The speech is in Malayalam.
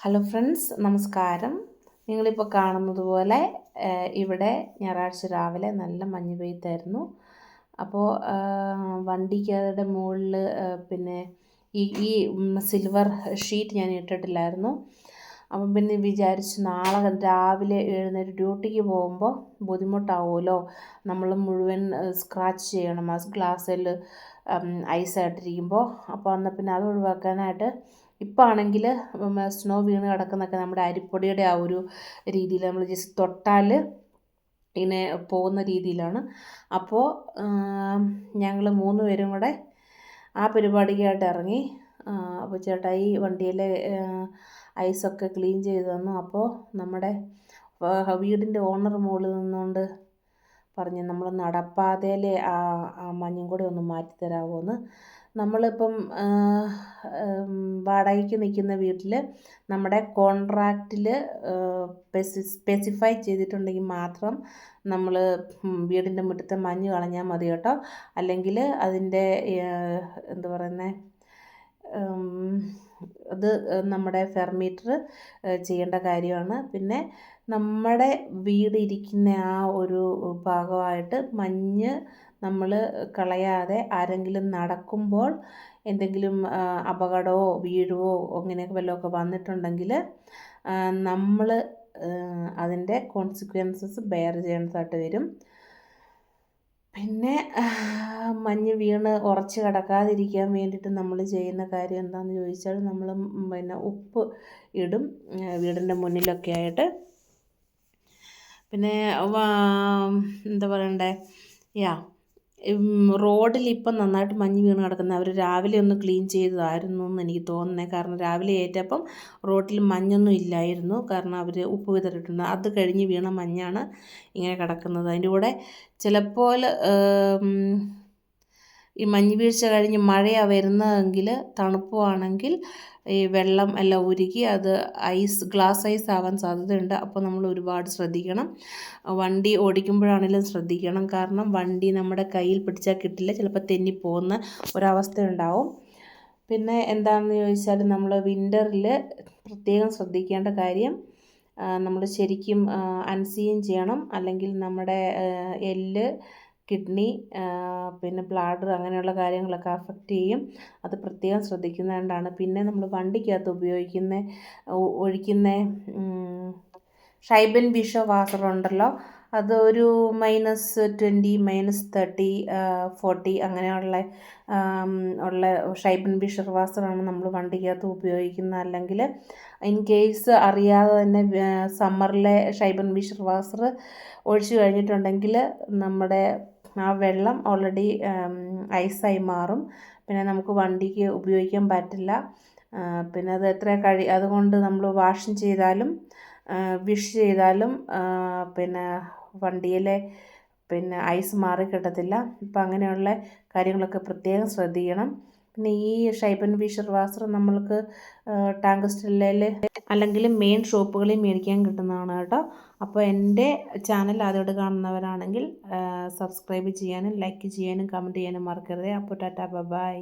ഹലോ ഫ്രണ്ട്സ് നമസ്കാരം. നിങ്ങളിപ്പോൾ കാണുന്നത് പോലെ ഇവിടെ ഞായറാഴ്ച രാവിലെ നല്ല മഞ്ഞ് പെയ്ത്തായിരുന്നു അപ്പോൾ വണ്ടിക്കയുടെ മുകളിൽ പിന്നെ ഈ ഈ സിൽവർ ഷീറ്റ് ഞാൻ ഇട്ടിട്ടില്ലായിരുന്നു. അപ്പം പിന്നെ വിചാരിച്ചു നാളെ രാവിലെ എഴുന്നേറ്റ് ഡ്യൂട്ടിക്ക് പോകുമ്പോൾ ബുദ്ധിമുട്ടാവുമല്ലോ നമ്മൾ മുഴുവൻ സ്ക്രാച്ച് ചെയ്യണം. ആ ഗ്ലാസ്സിൽ ഐസായിട്ടിരിക്കുമ്പോൾ അപ്പോൾ അന്ന് പിന്നെ അത് ഒഴിവാക്കാനായിട്ട് ഇപ്പോൾ ആണെങ്കിൽ സ്നോ വീണ് കിടക്കുന്നൊക്കെ നമ്മുടെ അരിപ്പൊടിയുടെ ആ ഒരു രീതിയിൽ നമ്മൾ ജസ്റ്റ് തൊട്ടാൽ ഇങ്ങനെ പോകുന്ന രീതിയിലാണ്. അപ്പോൾ ഞങ്ങൾ മൂന്ന് പേരും കൂടെ ആ പരിപാടിക്കായിട്ട് ഇറങ്ങി. അപ്പോൾ ചേട്ടാ ഈ വണ്ടിയിലെ ഐസൊക്കെ ക്ലീൻ ചെയ്ത് തന്നു. അപ്പോൾ നമ്മുടെ വീടിന്റെ ഓണർ മുകളിൽ നിന്നുകൊണ്ട് പറഞ്ഞു നമ്മൾ നടപ്പാതയിലെ ആ മഞ്ഞും കൂടെ ഒന്ന് മാറ്റി തരാമോ എന്ന് നമ്മളിപ്പം വാടകയ്ക്ക് നിൽക്കുന്ന വീട്ടിൽ നമ്മുടെ കോൺട്രാക്റ്റിൽ സ്പെസിഫൈ ചെയ്തിട്ടുണ്ടെങ്കിൽ മാത്രം നമ്മൾ വീടിന്റെ മുറ്റത്തെ മഞ്ഞ് കളഞ്ഞാൽ മതി കേട്ടോ. അല്ലെങ്കിൽ അതിന്റെ എന്താ പറയുന്നത് അത് നമ്മുടെ ഫെർമീറ്റർ ചെയ്യേണ്ട കാര്യമാണ്. പിന്നെ നമ്മുടെ വീട് ഇരിക്കുന്ന ആ ഒരു ഭാഗമായിട്ട് മഞ്ഞ് നമ്മൾ കളയാതെ ആരെങ്കിലും നടക്കുമ്പോൾ എന്തെങ്കിലും അപകടമോ വീഴുവോ അങ്ങനെയൊക്കെ വല്ലതൊക്കെ വന്നിട്ടുണ്ടെങ്കിൽ നമ്മൾ അതിന്റെ കോൺസിക്വൻസസ് ബെയർ ചെയ്യേണ്ടതായിട്ട് വരും. പിന്നെ മഞ്ഞ് വീണ് ഉറച്ച് കിടക്കാതിരിക്കാൻ വേണ്ടിയിട്ട് നമ്മൾ ചെയ്യുന്ന കാര്യം എന്താണെന്ന് ചോദിച്ചാൽ നമ്മൾ പിന്നെ ഉപ്പ് ഇടും വീടിന്റെ മുന്നിലൊക്കെ ആയിട്ട്. പിന്നെ എന്താ പറയണ്ടേ? യാ റോഡിൽ ഇപ്പം നന്നായിട്ട് മഞ്ഞ് വീണ് കിടക്കുന്നത് അവർ രാവിലെ ഒന്ന് ക്ലീൻ ചെയ്തതായിരുന്നു എന്ന് എനിക്ക് തോന്നുന്നത് കാരണം രാവിലെ ഏറ്റപ്പം റോഡിൽ മഞ്ഞൊന്നും ഇല്ലായിരുന്നു. കാരണം അവർ ഉപ്പ് വിതറിയിട്ടുണ്ട്. അത് കഴിഞ്ഞ് വീണ മഞ്ഞാണ് ഇങ്ങനെ കിടക്കുന്നത്. അതിന്റെ കൂടെ ചിലപ്പോൾ ഈ മഞ്ഞ് വീഴ്ച കഴിഞ്ഞ് മഴയാണ് വരുന്നതെങ്കിൽ തണുപ്പുവാണെങ്കിൽ ഈ വെള്ളം എല്ലാം ഉരുകി അത് ഐസ് ഗ്ലാസ് ഐസ് ആവാൻ സാധ്യതയുണ്ട്. അപ്പോൾ നമ്മൾ ഒരുപാട് ശ്രദ്ധിക്കണം. വണ്ടി ഓടിക്കുമ്പോഴാണെങ്കിലും ശ്രദ്ധിക്കണം. കാരണം വണ്ടി നമ്മുടെ കയ്യിൽ പിടിച്ചാൽ കിട്ടില്ല. ചിലപ്പോൾ തെന്നിപ്പോകുന്ന ഒരവസ്ഥ ഉണ്ടാവും പിന്നെ എന്താണെന്ന് ചോദിച്ചാൽ നമ്മൾ വിന്ററിൽ പ്രത്യേകം ശ്രദ്ധിക്കേണ്ട കാര്യം നമ്മൾ ശരിക്കും അൻസീൻ ചെയ്യണം. അല്ലെങ്കിൽ നമ്മുടെ എല്ല് കിഡ്നി പിന്നെ ബ്ലാഡർ അങ്ങനെയുള്ള കാര്യങ്ങളൊക്കെ അഫക്റ്റ് ചെയ്യും. അത് പ്രത്യേകം ശ്രദ്ധിക്കുന്നതുകൊണ്ടാണ്. പിന്നെ നമ്മൾ വണ്ടിക്കകത്ത് ഉപയോഗിക്കുന്ന ഒഴിക്കുന്ന ഷൈബൻ ബിഷോ വാസർ ഉണ്ടല്ലോ. അത് ഒരു minus twenty minus thirty forty അങ്ങനെയുള്ള ഉള്ള ഷൈബൻ ബിഷർ വാസറാണ് നമ്മൾ വണ്ടിക്കകത്ത് ഉപയോഗിക്കുന്നത് അല്ലെങ്കിൽ ഇൻ കേസ് അറിയാതെ തന്നെ സമ്മറിലെ ഷൈബൻ ബിഷർ വാസർ ഒഴിച്ചു കഴിഞ്ഞിട്ടുണ്ടെങ്കിൽ നമ്മുടെ ആ വെള്ളം ഓൾറെഡി ഐസായി മാറും. പിന്നെ നമുക്ക് വണ്ടിക്ക് ഉപയോഗിക്കാൻ പറ്റില്ല. പിന്നെ അത് എത്ര കഴി അതുകൊണ്ട് നമ്മൾ വാഷ് ചെയ്താലും വിഷ് ചെയ്താലും പിന്നെ വണ്ടിയിലെ പിന്നെ ഐസ് മാറി കിട്ടത്തില്ല. അപ്പം അങ്ങനെയുള്ള കാര്യങ്ങളൊക്കെ പ്രത്യേകം ശ്രദ്ധിക്കണം. പിന്നെ ഈ ഷൈപ്പൻ ഫിഷർ വാസർ നമ്മൾക്ക് ടാങ്ക് സ്റ്റില്ലയിൽ അല്ലെങ്കിൽ മെയിൻ ഷോപ്പുകളിൽ മേടിക്കാൻ കിട്ടുന്നതാണ് കേട്ടോ. അപ്പോൾ എന്റെ ചാനൽ ആദ്യമായിട്ട് കാണുന്നവരാണെങ്കിൽ സബ്സ്ക്രൈബ് ചെയ്യാനും ലൈക്ക് ചെയ്യാനും കമന്റ് ചെയ്യാനും മറക്കരുത്. അപ്പോൾ ടാറ്റാ ബൈ